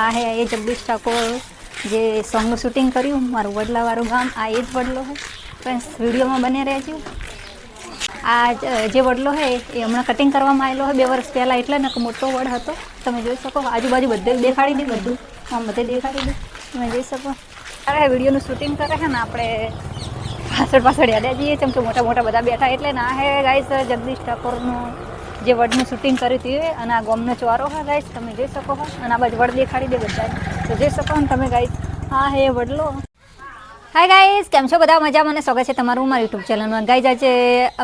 આ હે એ જગદીશ ઠાકોર જે સોંગનું શૂટિંગ કર્યું, મારું વડલાવાળું ગામ, આ એ જ વડલો છે ફ્રેન્ડ્સ વિડીયોમાં બને રહેજો. આ જે વડલો છે એ હમણાં કટિંગ કરવામાં આવેલો છે બે વર્ષ પહેલાં એટલે ને મોટો વડ હતો. તમે જોઈ શકો, આજુબાજુ બધે દેખાડી દે, બધું. આમ બધે દેખાડી દે. તમે જોઈ શકો. અરે વિડીયોનું શૂટિંગ કરે છે ને, આપણે પાછળ પાછળ યાદ જઈએ કેમ કે મોટા મોટા બધા બેઠા એટલે ના હે ગાઈસ જગદીશ ઠાકોરનું જે વડનું શૂટિંગ કર્યું હતું અને આ ગોમનો ચોરો હા ગાઈશ તમે જોઈ શકો હો. અને આ બાજુ વડ દેખાડી દે બધા તો જોઈ શકો ને તમે ગાઈસ હા હે વડલો. હાય ગાઈઝ કેમ છો બધા? મજા મને સ્વાગત છે તમારું મારા યુટ્યુબ ચેનલમાં ગાઈઝ આજે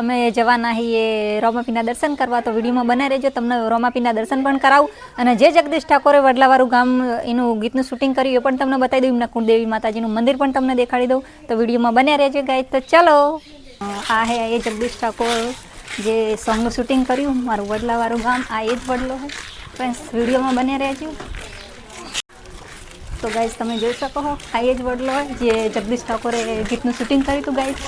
અમે જવાના છીએ રોમાપીના દર્શન કરવા. તો વિડીયોમાં બને રહેજો. તમને રોમાપીના દર્શન પણ કરાવું. અને જે જગદીશ ઠાકોરે વડલાવાળું ગામ એનું ગીતનું શૂટિંગ કર્યું, એ પણ તમને બતાવી દઉં. એમના દેવી માતાજીનું મંદિર પણ તમને દેખાડી દઉં. તો વિડીયોમાં બને રહેજો ગાઈઝ તો ચલો. આ હે એ જગદીશ ઠાકોર. જે સોંગનું શૂટિંગ કર્યું, મારું વડલાવાળું ગામ, આ એ જ વડલો છે ફ્રેન્ડ્સ વિડીયોમાં બને રહેજો. તો ગાઈઝ તમે જોઈ શકો છો આ એ જ વડલો હોય જે જગદીશ ઠાકોરે ગીતનું શૂટિંગ કર્યું હતું ગાઈઝ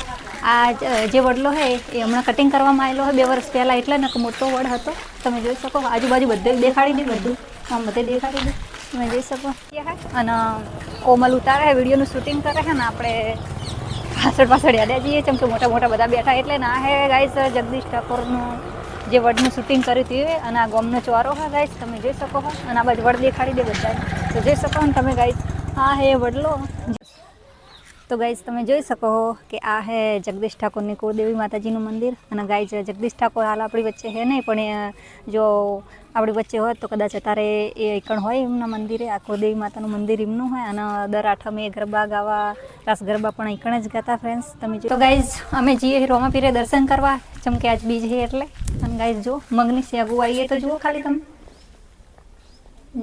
આ જે વડલો છે એ હમણાં કટિંગ કરવામાં આવેલો હોય બે વર્ષ પહેલાં એટલે ને મોટો વડ હતો. તમે જોઈ શકો આજુબાજુ બધે દેખાડી દે, બધું. આમ બધે દેખાડી દઉં તમે જોઈ શકો અને કોમલ ઉતારે વિડીયોનું શૂટિંગ કરે છે ને, આપણે પાછળ પાછળ યાદા જઈએ કેમ કે મોટા મોટા બધા બેઠા એટલે ના, હે ગાઈસ જગદીશ ઠાકોરનું જે વડનું શૂટિંગ કર્યું હતું અને આ ગોમનો ચોરો, હા ગાઈસ તમે જોઈ શકો છો. અને આ બાજુ વડ દેખાડી દે બધા તો જોઈ શકો ને તમે ગાઈસ હા, હે, વડલો. તો ગાઈઝ તમે જોઈ શકો કે આ હે જગદીશ ઠાકોરની કુળદેવી માતાજીનું મંદિર. અને ગાઈઝ જગદીશ ઠાકોર હાલ આપણી વચ્ચે છે નહીં, પણ જો આપણી વચ્ચે હોત તો કદાચ અત્યારે એ એકણ હોય એમના મંદિરે. આ કુળદેવી માતાનું મંદિર એમનું હોય. અને દર આઠમે ગરબા ગાવા, રાસ ગરબા પણ એકણ જ ગાતા ફ્રેન્ડ્સ તમે જો. તો ગાઈઝ અમે જઈએ રોમાપીરે દર્શન કરવા, જેમ કે આજ બીજ છે એટલે. અને ગાઈઝ જો, મગની સેગું આવીએ તો જુઓ ખાલી તમે.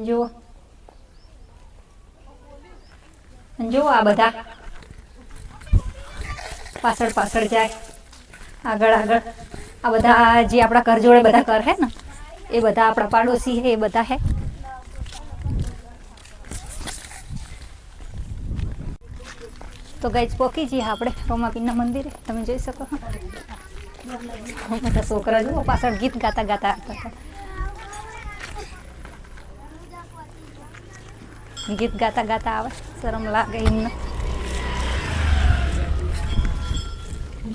જુઓ. જુઓ આ બધા. પાછળ પાછળ જાય. આગળ આગળ. આ બધા જે આપણા ઘર જોડે બધા ઘર હે ને, એ બધા આપણા પાડોશી હે, એ બધા હે. તો ગાઈજ પોકી જઈએ આપણે રોમાપીના મંદિરે. તમે જોઈ શકો બધા છોકરા જુઓ, પાછળ ગીત ગાતા ગાતા. ગીત ગાતા ગાતા આવે. શરમ લાગે એમને.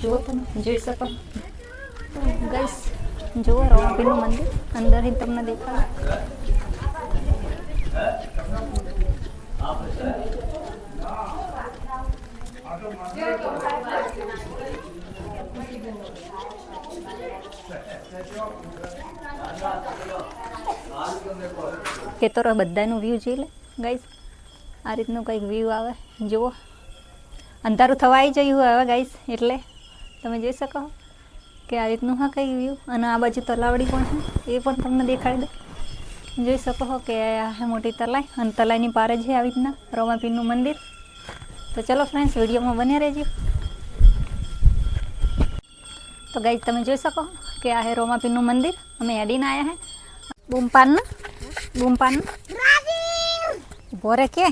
જુઓ તમે જોઈ શકો. ગઈસ, જુઓ રવાભીનું મંદિર. અંદરથી તમને દેખાડે ખેતરો બધાનું વ્યૂ જોઈ લે. ગાઈસ, આ રીતનું કંઈક વ્યૂ આવે. જુઓ. અંધારું થવા આવી જયું હવે, ગાઈસ, એટલે તમે જોઈ શકો કે આ રીતનું હા કંઈ વ્યૂ અને આ બાજુ તલાવડી પણ છે. એ પણ તમને દેખાડી દે જોઈ શકો છો કે આ છે મોટી તલાઈ. અને તલાઈની પારે છે આવી રીતના રોમાપીરનું મંદિર. તો ચલો ફ્રેન્ડ્સ વિડીયોમાં બને રહેજો. તો ગાઈઝ તમે જોઈ શકો કે આ હે રોમાપીરનું મંદિર. અમે એડીને આવ્યા હે. બૂમપાન બૂમપાન ભોરે કે?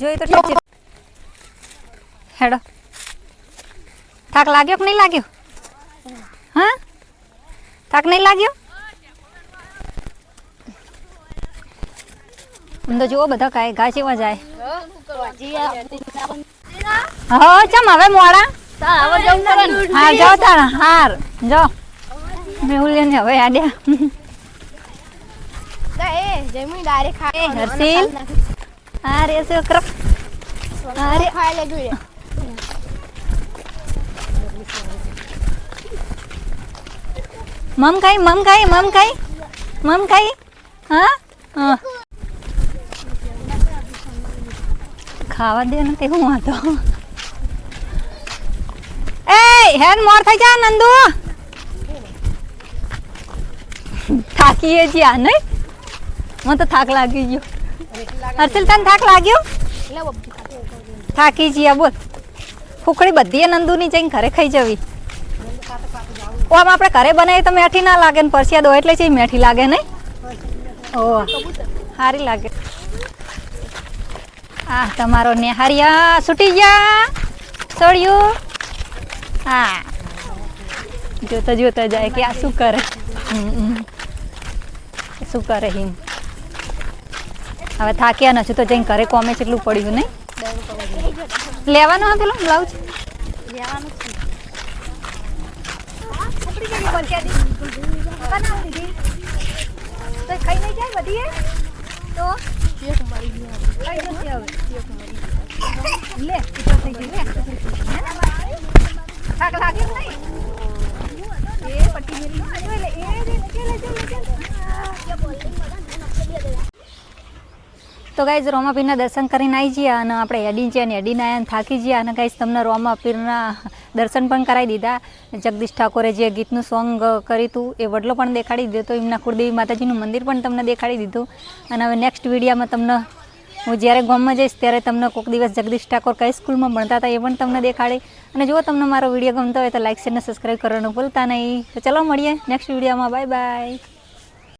જોઈ તો ઠીક છે. હેડો. થાક લાગ્યો કે નહીં લાગ્યો? હા? થાક નહીં લાગ્યો? આમ તો જુઓ બધા કાંઈ ઘા જેવા જાય. હો ચમ હવે મોડા? હા જાઓ તારા હાર જો મેહુલ ને હવે આડ્યા. હર્ષિલ? અરે છોકરો અરે મમ ખાઈ ખાઈ મમ ખાઈ મમ ખાઈ હા? હા. ખાવા દે ને તે હું તો એ હેન મોર થઈ જા, નંદુ. થાકીએ છીએ આ નહીં? મને તો થાક લાગી ગયો. હર્ષિલ, તને થાક લાગ્યો? થાકી છીએ બોલ. ફૂકડી બધી નંદુની જઈને ઘરે ખાઈ જવી. ઓ, આમ આપણે ઘરે બનાવીએ તો મેઠી ના લાગે ને પરસિયા દો એટલે છે મેઠી લાગે નહીં ઓ સારી લાગે. આ તમારો નેહારિયા છૂટી ગયા. છોડ્યું હા. જોતા જોતા જાય કે આ શું કરે. શું કરે હિમ? હવે થાક્યા નથી, તો જઈને ઘરે કોમે એટલું પડ્યું નહીં. લેવાનું હા પેલો બ્લાઉઝ? લે થઈ ગયું લે. થાક લાગે નહીં એ પટ્ટી મેલી લે એ લે તો ગાઈઝ રોમા પીરના દર્શન કરીને આવી ગયા અને આપણે છીએ અને હેડીને આવ્યા થાકી ગયા અને ગાઈઝ તમને રોમા પીરના દર્શન પણ કરાવી દીધા. જગદીશ ઠાકોરે જે ગીતનું સોંગ કર્યું હતું, એ વડલો પણ દેખાડી દીધો એમના કુળદેવી માતાજીનું મંદિર પણ તમને દેખાડી દીધું. અને હવે નેક્સ્ટ વિડીયામાં તમને હું જ્યારે ગામમાં જઈશ ત્યારે તમને કોઈક દિવસ જગદીશ ઠાકોર કઈ સ્કૂલમાં ભણતા હતા એ પણ તમને દેખાડે. અને જો તમને મારો વીડિયો ગમતો હોય તો લાઇક શેર અને સબસ્ક્રાઈબ કરવાનું ભૂલતા નહીં. તો ચલો મળીએ નેક્સ્ટ વિડીયોમાં. Bye bye